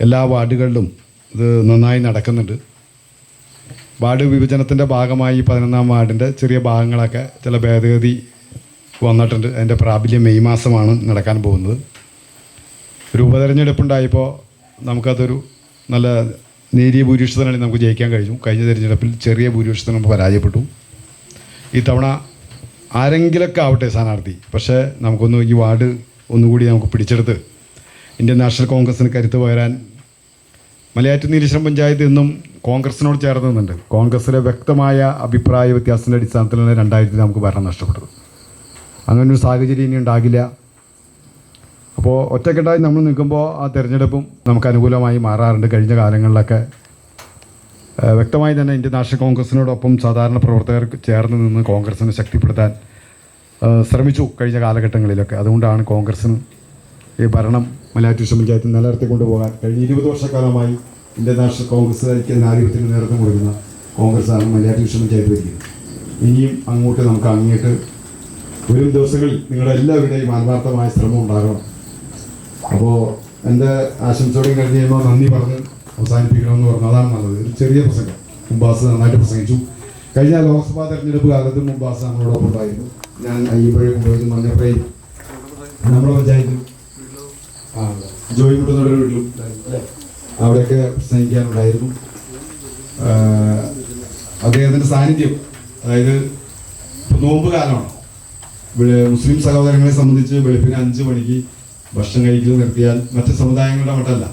എല്ലാ വാർഡുകളിലും ഇത് നന്നായി നടക്കുന്നുണ്ട്. വാർഡ് വിഭജനത്തിന്റെ ഭാഗമായി പതിനൊന്നാം വാർഡിന്റെ ചെറിയ ഭാഗങ്ങളൊക്കെ ചില ഭേദഗതി വന്നിട്ടുണ്ട്. അതിന്റെ പ്രാബല്യം മെയ് മാസമാണ് നടക്കാൻ പോകുന്നത്. ഒരു ഉപതെരഞ്ഞെടുപ്പുണ്ടായപ്പോൾ നമുക്കതൊരു നല്ല നേരിയ ഭൂരിപക്ഷത്തിനാണ് നമുക്ക് ജയിക്കാൻ കഴിഞ്ഞു. കഴിഞ്ഞ തിരഞ്ഞെടുപ്പിൽ ചെറിയ ഭൂരിപക്ഷത്തിന് നമുക്ക് പരാജയപ്പെട്ടു. ഇത്തവണ ആരെങ്കിലൊക്കെ ആവട്ടെ സ്ഥാനാർത്ഥി. പക്ഷേ നമുക്കൊന്ന് ഈ വാർഡ് ഒന്നുകൂടി നമുക്ക് പിടിച്ചെടുത്ത് ഇന്ത്യൻ നാഷണൽ കോൺഗ്രസിന് കരുത്ത് പകരാൻ മലയാറ്റൂർ നീലീശ്വരം പഞ്ചായത്ത് ഇന്നും കോൺഗ്രസിനോട് ചേർന്ന് നിന്നുണ്ട്. കോൺഗ്രസിലെ വ്യക്തമായ അഭിപ്രായ വ്യത്യാസത്തിന്റെ അടിസ്ഥാനത്തിലാണ് രണ്ടായിരത്തിൽ നമുക്ക് ഭരണം നഷ്ടപ്പെട്ടത്. അങ്ങനെ ഒരു സാഹചര്യം ഇനി ഉണ്ടാകില്ല. അപ്പോൾ ഒറ്റക്കെട്ടായി നമ്മൾ നിൽക്കുമ്പോൾ ആ തിരഞ്ഞെടുപ്പും നമുക്ക് അനുകൂലമായി മാറാറുണ്ട്. കഴിഞ്ഞ കാലങ്ങളിലൊക്കെ വ്യക്തമായി തന്നെ ഇന്ത്യൻ നാഷണൽ കോൺഗ്രസിനോടൊപ്പം സാധാരണ പ്രവർത്തകർ ചേർന്ന് നിന്ന് കോൺഗ്രസിനെ ശക്തിപ്പെടുത്താൻ ശ്രമിച്ചു കഴിഞ്ഞ കാലഘട്ടങ്ങളിലൊക്കെ. അതുകൊണ്ടാണ് കോൺഗ്രസിന് ഈ ഭരണം മലയാറ്റൂർ പഞ്ചായത്തിൽ നിലനിർത്തി കൊണ്ടുപോകാൻ കഴിഞ്ഞ ഇരുപത് വർഷക്കാലമായി ഇന്ത്യൻ നാഷണൽ കോൺഗ്രസ് ഐക്യജനാധിപത്യത്തിന് നേതൃത്വം കൊടുക്കുന്ന കോൺഗ്രസ്സാണ് മലയാറ്റൂർ പഞ്ചായത്ത് ഭരിക്കുന്നത്. ഇനിയും അങ്ങോട്ട് നമുക്ക് അങ്ങേട്ട് വരും ദിവസങ്ങളിൽ നിങ്ങളുടെ എല്ലാവരുടെയും ആത്മാർത്ഥമായ ശ്രമം ഉണ്ടാകണം. അപ്പോൾ എന്റെ ആശംസയോടെ കഴിഞ്ഞ് കഴിയുമ്പോൾ നന്ദി പറഞ്ഞ് അവസാനിപ്പിക്കണമെന്ന് പറഞ്ഞു അതാണ് നല്ലത്. ഒരു ചെറിയ പ്രസംഗം. മുംബാസ് നന്നായിട്ട് പ്രസംഗിച്ചു. കഴിഞ്ഞ ലോക്സഭാ തെരഞ്ഞെടുപ്പ് കാലത്ത് മുംബാസ് നമ്മളോടൊപ്പം ഉണ്ടായിരുന്നു. ഞാൻ അയ്യപ്പഴയും മഞ്ഞപ്പഴയും നമ്മുടെ പഞ്ചായത്തിൽ ആ ജോയി മുട്ടുന്നവരുടെ വീട്ടിലും? അവിടെയൊക്കെ പ്രസംഗിക്കാനുണ്ടായിരുന്നു അദ്ദേഹത്തിന്റെ സാന്നിധ്യം അതായത് നോമ്പ് കാലമാണ്. മുസ്ലിം സഹോദരങ്ങളെ സംബന്ധിച്ച് വെളുപ്പിന് അഞ്ച് മണിക്ക് ഭക്ഷണം കഴിക്കൽ നിർത്തിയാൽ മറ്റ് സമുദായങ്ങളുടെ മട്ടല്ല.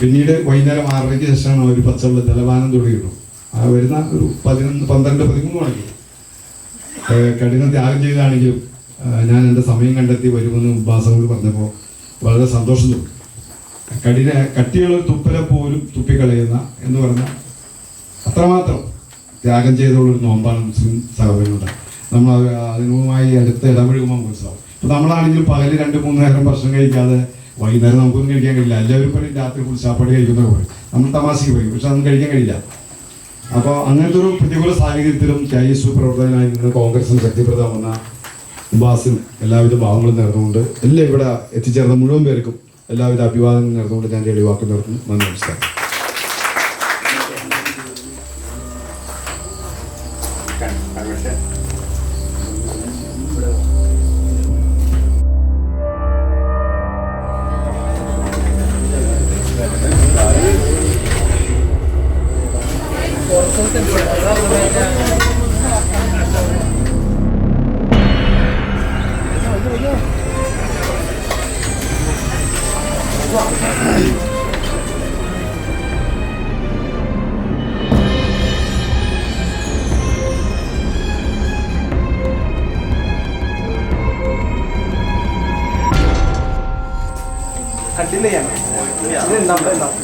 പിന്നീട് വൈകുന്നേരം ആറരയ്ക്ക് ശേഷമാണ് അവർ പച്ചവെള്ള ജലപാനം തുടങ്ങിയിട്ടു ആ വരുന്ന ഒരു പതിനൊന്ന് പന്ത്രണ്ട് പതിമൂന്ന് മണിക്ക്. കഠിന ത്യാഗം ചെയ്താണെങ്കിലും ഞാൻ എന്റെ സമയം കണ്ടെത്തി വരുമെന്ന് ഉപാസങ്ങൾ പറഞ്ഞപ്പോൾ വളരെ സന്തോഷം തോന്നി. കഠിന കട്ടിയുള്ള തുപ്പല പോലും തുപ്പിക്കളയുന്ന എന്ന് പറഞ്ഞ അത്രമാത്രം ത്യാഗം ചെയ്തുള്ള ഒരു നോമ്പാണ് മുസ്ലിം സഹോദരങ്ങളുടെ നമ്മൾ അതിനുമായി അടുത്ത് ഇടപഴകുമ്പോൾ മനസ്സിലാവും. ഇപ്പം നമ്മളാണെങ്കിൽ പകൽ രണ്ട് മൂന്ന് നേരം ഭക്ഷണം കഴിക്കാതെ വൈകുന്നേരം നമുക്കൊന്നും കഴിക്കാൻ കഴിയില്ല. എല്ലാവരും പറയും രാത്രി കുറിച്ച് ചാപ്പാടി കഴിക്കുന്ന പോലെ. നമ്മൾ തമാശയ്ക്ക് പോയി പക്ഷെ അതൊന്നും കഴിക്കാൻ കഴിയില്ല. അപ്പോൾ അങ്ങനത്തെ ഒരു പ്രതികൂല സാഹചര്യത്തിലും കെ എസ് യു പ്രവർത്തകനായി നിന്ന് കോൺഗ്രസിന് ശക്തിപ്രദമാകുന്ന ഉപാസിനും എല്ലാവിധ ഭാവങ്ങളും നേർന്നുകൊണ്ട് എല്ലാം ഇവിടെ എത്തിച്ചേർന്ന മുഴുവൻ പേർക്കും എല്ലാവിധ അഭിവാദങ്ങളും നേർന്നുകൊണ്ട് ഞാൻ എളിവാക്കി നിർത്തുന്നു നന്ദി നമസ്കാരം. കണ്ടില്ല ചെയ്യണം ഇത് ഉണ്ടാവും, ഉണ്ടാവും.